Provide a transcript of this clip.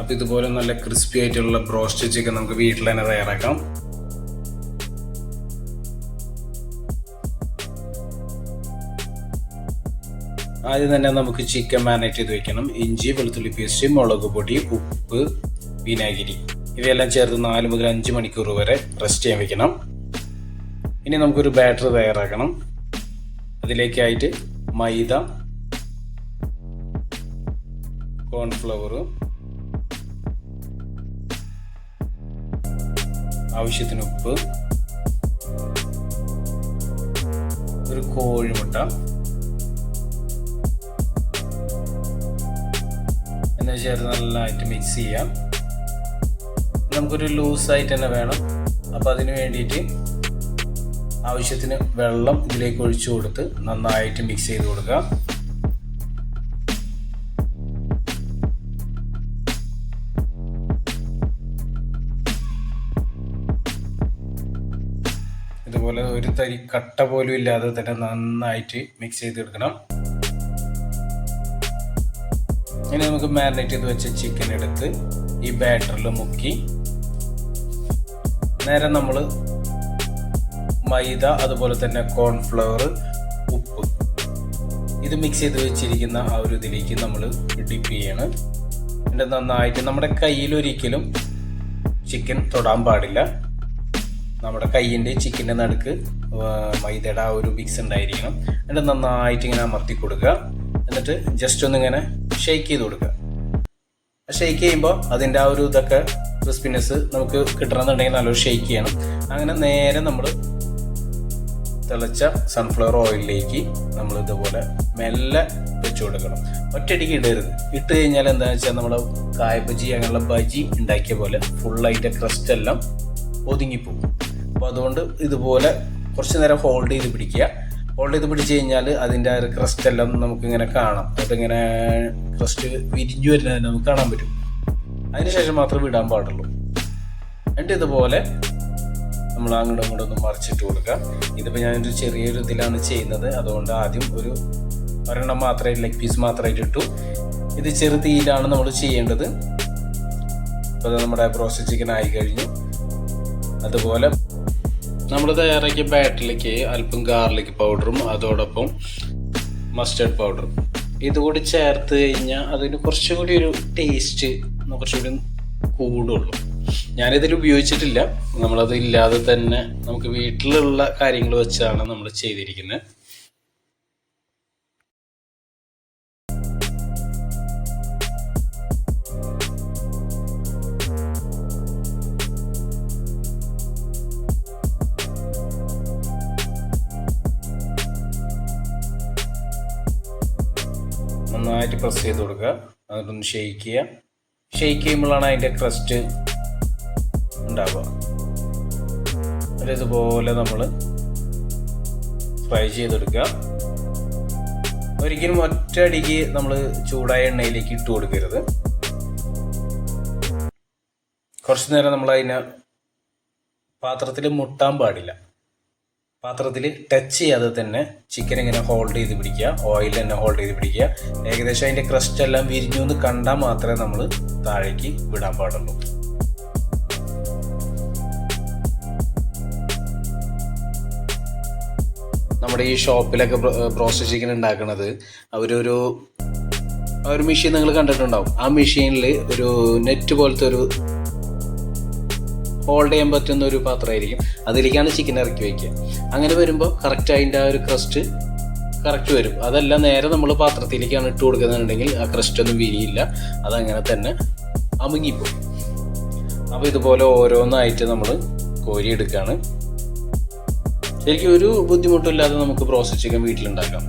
അപ്പോൾ ഇതുപോലെ നല്ല ക്രിസ്പി ആയിട്ടുള്ള ബ്രോസ്റ്റ് ചിക്കൻ നമുക്ക് വീട്ടിൽ തന്നെ തയ്യാറാക്കാം. ആദ്യം തന്നെ നമുക്ക് ചിക്കൻ മാരിനേറ്റ് ചെയ്ത് വെക്കണം. ഇഞ്ചി വെളുത്തുള്ളി പേസ്റ്റ് മുളക് പൊടി ഉപ്പ് വിനാഗിരി. ഇവയെല്ലാം ചേർത്ത് നാല് മുതൽ അഞ്ച് മണിക്കൂർ വരെ റെസ്റ്റ് ചെയ്യാൻ വെക്കണം. ഇനി നമുക്കൊരു ബാറ്റർ തയ്യാറാക്കണം. അതിലേക്കായിട്ട് മൈദ കോൺഫ്ലവർ ആവശ്യത്തിന് ഉപ്പ് ഒരു കോഴിമുട്ട എന്ന് ചേർത്ത് നല്ലതായിട്ട് മിക്സ് ചെയ്യാം. നമുക്കൊരു ലൂസായിട്ട് തന്നെ വേണം. അപ്പോൾ അതിന് വേണ്ടിയിട്ട് ആവശ്യത്തിന് വെള്ളം ഇതിലേക്ക് ഒഴിച്ചു കൊടുത്ത് നന്നായിട്ട് മിക്സ് ചെയ്ത് കൊടുക്കുക ഇതുപോലെ ഒരു തരി കട്ട പോലും ഇല്ലാതെ തന്നെ നന്നായിട്ട് മിക്സ് ചെയ്തെടുക്കണം. ഇനി നമുക്ക് മാരിനേറ്റ് ചെയ്ത് വെച്ച ചിക്കൻ എടുത്ത് ഈ ബാറ്ററിൽ മുക്കി. നേരെ നമ്മൾ മൈദ അതുപോലെ തന്നെ കോൺഫ്ലവർ ഉപ്പ്. ഇത് മിക്സ് ചെയ്ത് വെച്ചിരിക്കുന്ന ആ ഒരു ഇതിലേക്ക് നമ്മൾ ഡിപ്പ് ചെയ്യണം. എന്നിട്ട് നന്നായിട്ട് നമ്മുടെ കയ്യിൽ ഒരിക്കലും ചിക്കൻ തൊടാൻ പാടില്ല. നമ്മുടെ കയ്യിന്റെ ചിക്കന്റെ നടുക്ക് മൈദയുടെ ആ ഒരു മിക്സ് ഉണ്ടായിരിക്കണം. എന്നിട്ട് നന്നായിട്ട് ഇങ്ങനെ അമർത്തി കൊടുക്കുക. എന്നിട്ട് ജസ്റ്റ് ഒന്ന് ഇങ്ങനെ ഷെയ്ക്ക് ചെയ്ത് കൊടുക്കുക. ഷെയ്ക്ക് ചെയ്യുമ്പോൾ അതിന്റെ ആ ഒരു ഇതൊക്കെ ക്രിസ്പിനെസ് നമുക്ക് കിട്ടണമെന്നുണ്ടെങ്കിൽ നല്ലൊരു ഷെയ്ക്ക് ചെയ്യണം. അങ്ങനെ നേരെ നമ്മൾ തിളച്ച സൺഫ്ലവർ ഓയിലിലേക്ക് നമ്മൾ ഇതുപോലെ മെല്ലെ വെച്ച് കൊടുക്കണം. ഒറ്റയടിക്ക് ഇടരുത്. ഇട്ട് കഴിഞ്ഞാൽ എന്താണെന്ന് വെച്ചാൽ നമ്മൾ കായബജി അങ്ങനെയുള്ള ബജി ഉണ്ടാക്കിയ പോലെ ഫുള്ളായിട്ട് ക്രസ്റ്റ് എല്ലാം ഒതുങ്ങിപ്പോകും. അപ്പോൾ അതുകൊണ്ട് ഇതുപോലെ കുറച്ച് നേരം ഹോൾഡ് ചെയ്ത് പിടിക്കുക. ഹോൾഡ് ചെയ്ത് പിടിച്ച് കഴിഞ്ഞാൽ അതിന്റെ ആ ഒരു ക്രസ്റ്റ് എല്ലാം നമുക്കിങ്ങനെ കാണാം. അതിങ്ങനെ ക്രസ്റ്റ് വിരിഞ്ഞു വരുന്നത് നമുക്ക് കാണാൻ പറ്റും. അതിനുശേഷം മാത്രമേ വിടാൻ പാടുള്ളൂ. എന്നിട്ട് ഇതുപോലെ നമ്മൾ അങ്ങോട്ടും ഇങ്ങോട്ടും ഒന്ന് മറിച്ചിട്ട് കൊടുക്കുക. ഇതിപ്പോൾ ഞാനൊരു ചെറിയൊരു ഇതിലാണ് ചെയ്യുന്നത്. അതുകൊണ്ട് ആദ്യം ഒരു ഒരെണ്ണം മാത്രമേ ലെഗ് പീസ് മാത്രമായിട്ട് ഇട്ടു. ഇത് ചെറു തീയിലാണ് നമ്മൾ ചെയ്യേണ്ടത്. അപ്പോൾ നമ്മുടെ ബ്രോസ്റ്റ് ചിക്കൻ ആയി കഴിഞ്ഞു. അതുപോലെ നമ്മൾ തയ്യാറാക്കിയ ബാറ്ററിലേക്ക് അല്പം ഗാർലിക് പൗഡറും അതോടൊപ്പം മസ്റ്റേർഡ് പൗഡറും ഇതുകൂടി ചേർത്ത് കഴിഞ്ഞാൽ അതിന് കുറച്ചും കൂടി ഒരു ടേസ്റ്റ് കുറച്ചുകൂടി കൂടുള്ളൂ. ഞാനിതിൽ ഉപയോഗിച്ചിട്ടില്ല. നമ്മളത് ഇല്ലാതെ തന്നെ നമുക്ക് വീട്ടിലുള്ള കാര്യങ്ങൾ വെച്ചാണ് നമ്മൾ ചെയ്തിരിക്കുന്നത്. നന്നായിട്ട് പ്രസ് ചെയ്ത് കൊടുക്കുക. എന്നിട്ടൊന്ന് ഷെയ്ക്ക് ചെയ്യുക. ഷെയ്ക്ക് ചെയ്യുമ്പോഴാണ് അതിന്റെ ക്രസ്റ്റ് ഉണ്ടാവുക. ഇതുപോലെ നമ്മൾ ഫ്രൈ ചെയ്തെടുക്കുക. ഒരിക്കലും ഒറ്റയടിക്ക് നമ്മൾ ചൂടായ എണ്ണയിലേക്ക് ഇട്ട് കൊടുക്കരുത്. കുറച്ച് നേരം നമ്മൾ അതിനെ പാത്രത്തിൽ മുട്ടാൻ പാടില്ല. പാത്രത്തിൽ ടച്ച് ചെയ്യാതെ തന്നെ ചിക്കൻ ഇങ്ങനെ ഹോൾഡ് ചെയ്ത് പിടിക്കുക ഓയിൽ തന്നെ ഹോൾഡ് ചെയ്ത് പിടിക്കുക. ഏകദേശം അതിന്റെ ക്രസ്റ്റ് എല്ലാം വിരിഞ്ഞു എന്ന് കണ്ടാൽ മാത്രമേ നമ്മൾ താഴേക്ക് വിടാൻ പാടുള്ളൂ. നമ്മുടെ ഈ ഷോപ്പിലൊക്കെ പ്രോസസ് ചിക്കൻ ഉണ്ടാക്കുന്നത് അവരൊരു ഒരു മെഷീൻ നിങ്ങൾ കണ്ടിട്ടുണ്ടാവും. ആ മെഷീനിൽ ഒരു നെറ്റ് പോലത്തെ ഒരു ഹോൾഡ് ചെയ്യാൻ പറ്റുന്ന ഒരു പാത്രമായിരിക്കും. അതിലേക്കാണ് ചിക്കൻ ഇറക്കി വയ്ക്കുക അങ്ങനെ വരുമ്പോൾ കറക്റ്റ് അതിന്റെ ആ ഒരു ക്രസ്റ്റ് കറക്റ്റ് വരും. അതല്ല നേരെ നമ്മൾ പാത്രത്തിലേക്കാണ് ഇട്ട് കൊടുക്കുന്നുണ്ടെങ്കിൽ ആ ക്രസ്റ്റ് ഒന്നും വിരിയില്ല. അതങ്ങനെ തന്നെ അമുങ്ങിപ്പോകും അപ്പോൾ ഇതുപോലെ ഓരോന്നായിട്ട് നമ്മൾ കോരിയെടുക്കുകയാണ്. ശരിക്കും ഒരു ബുദ്ധിമുട്ടില്ലാതെ നമുക്ക് പ്രോസസ് ചിക്കൻ വീട്ടിലുണ്ടാക്കാം.